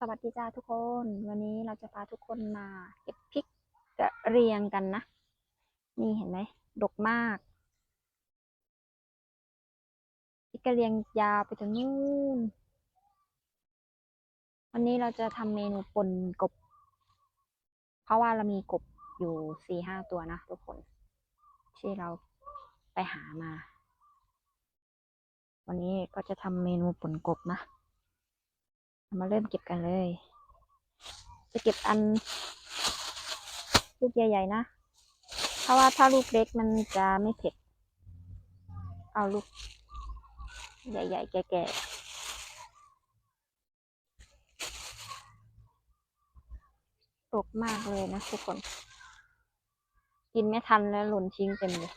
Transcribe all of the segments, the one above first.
สวัสดีจ้าทุกคน วันนี้เราจะพาทุกคนมาเก็บพริกกระเรียงกันนะ นี่เห็นไหมดกมากพริกกระเรียงยาวไปถึงนู่น วันนี้เราจะทำเมนูปนกบ เพราะว่าเรามีกบอยู่สี่ห้าตัวนะทุกคน ที่เราไปหามา วันนี้ก็จะทำเมนูปนกบนะ มาเริ่มเก็บกันเลย จะเก็บอันลูกใหญ่ๆนะ เพราะว่าถ้าลูกเล็กมันจะไม่เผ็ด เอาลูก ใหญ่ๆ แก่ๆตกมากเลยนะทุกคน กินไม่ทันแล้วหล่นทิ้งเต็มเลย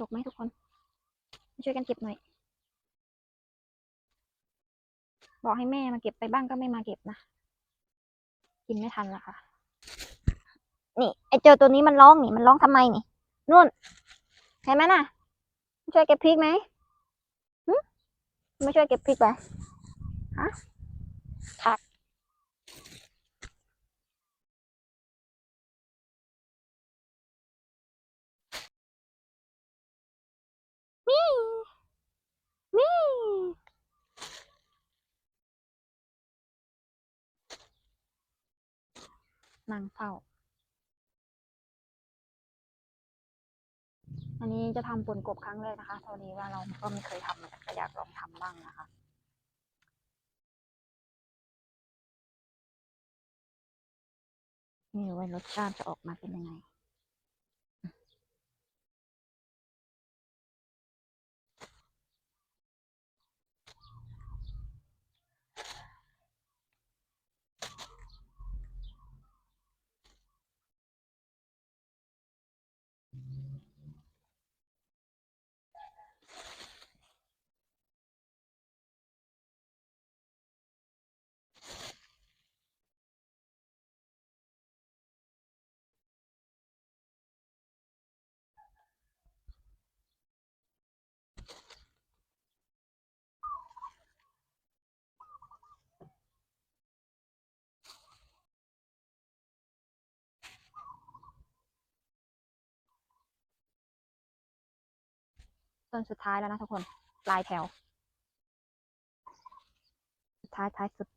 ดกไหมทุกคนมาช่วยกันเก็บหน่อย บอกให้แม่มาเก็บไปบ้างก็ไม่มาเก็บนะ กินไม่ทันละค่ะ นี่ไอเจอตัวนี้มันร้องนี่ มันร้องทำไมนี่นู่นเห็นไหมน่ะมาช่วยเก็บพริกไหมไม่ช่วยเก็บพริกไปฮะคักมี่มี่ นางเฝ้า อันนี้จะทำป่นกบครั้งแรกนะคะตอดีว่าเราก็ไม่เคยทำแต่ก็อยากลองทำบ้างนะคะนี่ว่ารสชาติจะออกมาเป็นยังไง ส่วนสุดท้ายแล้วนะทุกคน ปลายแถว สุดท้ายท้ายสุด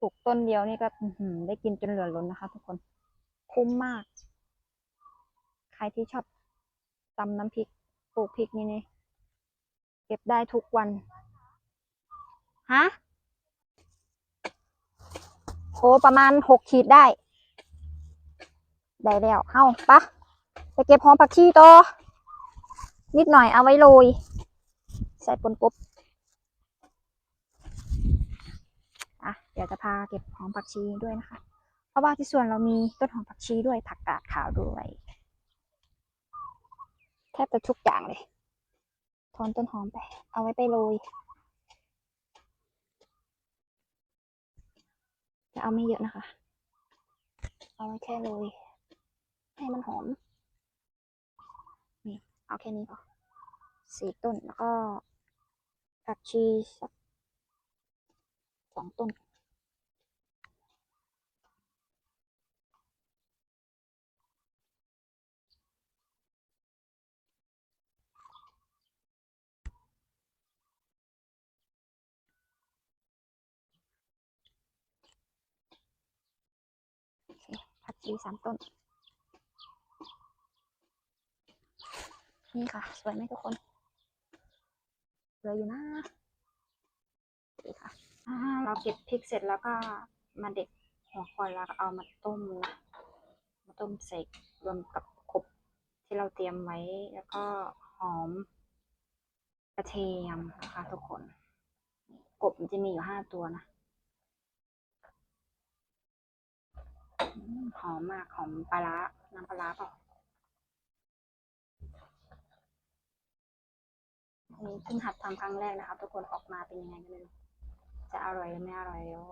ปลูกต้นเดียวนี่ก็ได้กินจนเหลือล้นนะคะทุกคน คุ้มมาก ใครที่ชอบตำน้ำพริกปลูกพริกนี่นี่เก็บได้ทุกวัน ฮะโหประมาณหกขีดได้ ได้แล้วเฮ้าปะไปเก็บหอมผักชีต่อนิดหน่อยเอาไว้โรยใส่ปนกบอะเดี๋ยวจะพาเก็บหอมผักชีด้วยนะคะ เพราะว่าที่สวนเรามีต้นหอมผักชีด้วยผักกาดขาวด้วย แทบจะทุกอย่างเลย ถอนต้นหอมไป เอาไว้ไปโรยจะเอาไม่เยอะนะคะ เอาไว้แค่โรยให้มันหอม นี่ เอาแค่นี้พอสี่ต้นแล้วก็ผักชีสักสองต้น กชีสามต้น นี่ค่ะ สวยไหมทุกคนสวยอยู่นะนี่ค่ะเราเก็บพริกเสร็จแล้วก็มาเด็ดหัวคอยแล้วก็เอามาต้มนะมาต้มใส่รวมกับกบที่เราเตรียมไว้แล้วก็หอมกระเทียมนะคะทุกคน กบมันจะมีอยู่ห้าตัวนะ หอมมากหอมปลาร้าน้ำปลาร้าเปล่าอันนี้เพิ่งหัดทำครั้งแรกนะคะทุกคนออกมาเป็นยังไงก็ไม่รู้จะอร่อยหรือไม่อร่อยเดี๋ยว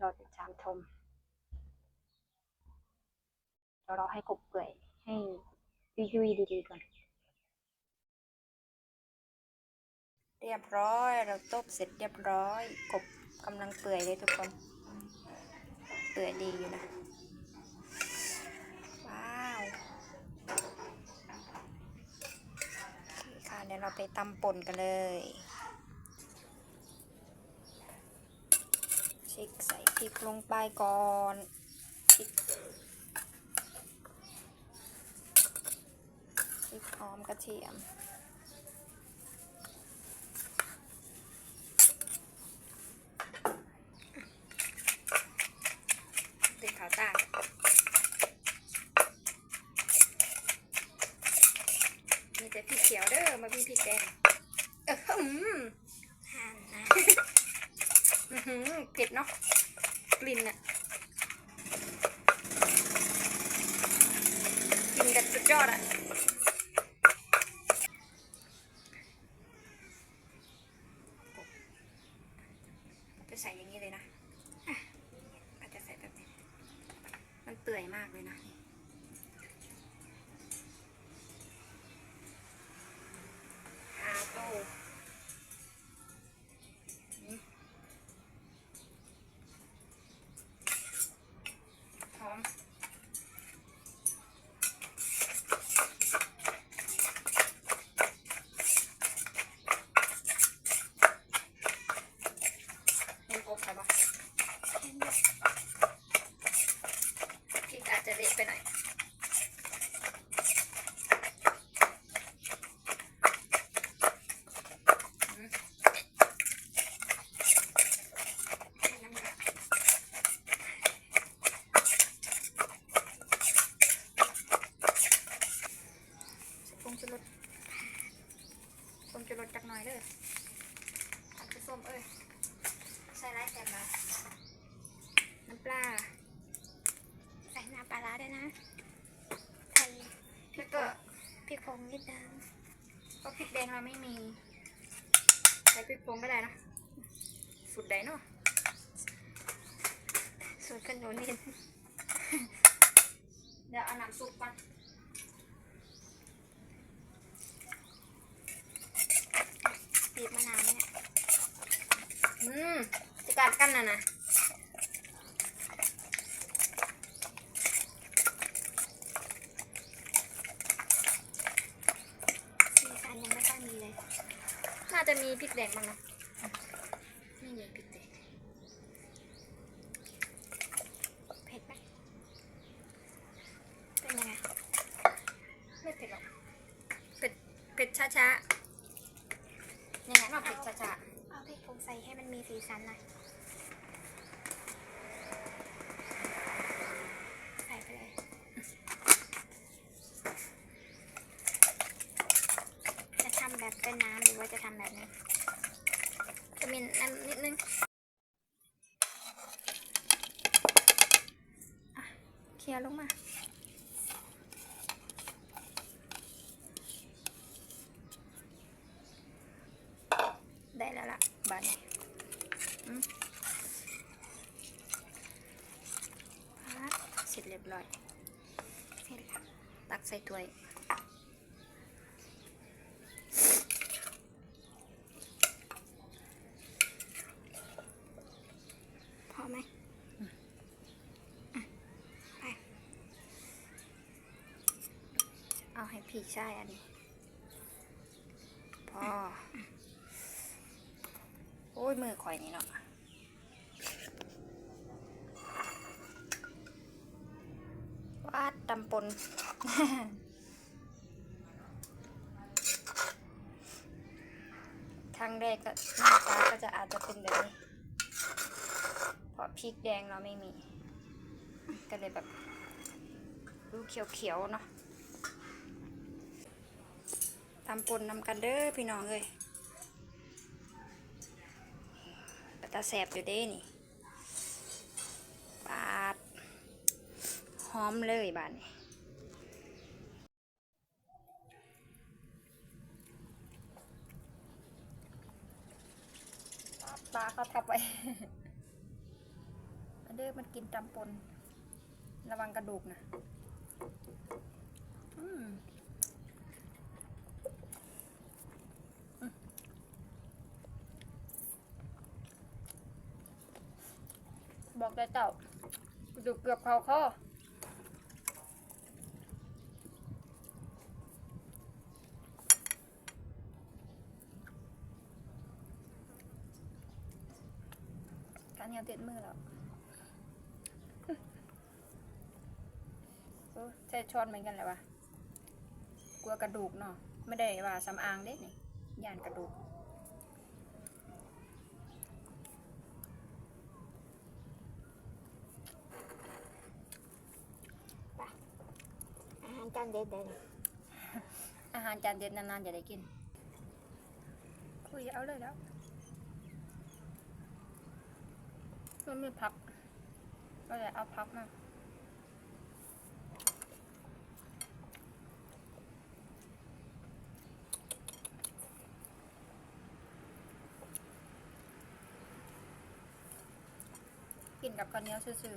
ราติดตามชมเดี๋ยวเราให้กบเปื่อยให้ยุ่ยๆดีๆก่อนเรียบร้อย เราต้มเสร็จเรียบร้อย กบกำลังเปื่อยเลยทุกคน เปื่อยดีอยู่นะ ว้าวค่ะเดี๋ยวเราไปตำป่นกันเลยช็คใส่พริกลงไปก่อนพริกพริกหอมกระเทียม ติดขาวตากมีแต่พริกเขียวเด้อมาพี่พริกแดงเออหืมห่านนะอื้อหือ เผ็ดเนาะกลิ่นอะกลิ่นกันสุดยอดอะจะใส่อย่างนี้เลยนะอะอาจจะใส่แบบนี้มันเปื่อยมากเลยนะอาโต้นี่หอมเป็นกบใช่ปะพริกอาจจะเละไปหน่อย ปรุงชูรสปรุงชูรสจักหน่อยเด้อผักกระส้มเอ้ย ใส่ไรแซ่บนะน้ำปลา ใส่น้ำปลาร้าด้วยนะใส่ แล้วก็ พริกผ งนิดนึงก็พริกแดงเราไม่มีใส่พริกผงก็ได้นะสุดใดเนาะสูตรขนุนนิดเดี๋ยวเอาน้ำซุปก่อนบีบมะนาวไหมเนี่ยอืมจะกัดกันนะนะ สีสันยังไม่ค่อยมีเลย น่าจะมีพริ กแดงบ้างนะไม่มีพริกแดงเผ็ดไหมเป็นยังไงไม่เผ็ดหรอกเผ็ดเผ็ดช้าๆยังไงว่าเผ็ดช้าเอาพริกผงใส่ให้มันมีสีสันหน่อยใส่ไปเลยจะทำแบบเป็นน้ำหรือว่าจะทำแบบนี้ ๆจะมีน้ำนิดนึงอะเคลียร์ลงมาได้แล้วล่ะบานนี้อืมพัดเสร็จเรียบร้อยเสร็จแล้วตักใส่ถ้วย พอไหม เอาให้พี่ชายอันนี้พอโอ้ยมือข่อยนี่เนาะวาดตำปนครั้งแรกก็หน้าตาก็จะอาจจะเป็นแบบนี้ เพราะพริกแดงเราไม่มี ก็เลยแบบดูเขียวๆเนาะ ตำปนนำกันเด้อพี่น้องเอ้ยแต่ตาแสบอยู่เด้นี่ปาดหอมเลยบานี้ปลาเขาทับไว้อันเด้อมันกินตำปน ระวังกระดูกนะ อืม บอกได้เต่าดูเกือบเขาข้อการเหนียวติดมือแล้วใช้ช้อนเหมือนกันแหละวะกลัวกระดูกเนาะไม่ได้ว่าสำอางเด้นี่ย่านกระดูก อาหารจานเด็ดเด่นอาหารจานเด็ดนานๆจะได้กิน คุยเอาเลยแล้วมันมีพัก ก็เลยเอาพักมากินกับข้าวเหนียวซื่อ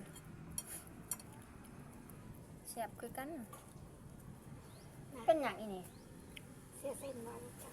ๆแซ่บคือกัน เป็นอย่างอีนี่ เสียเส้นมาจ้ะ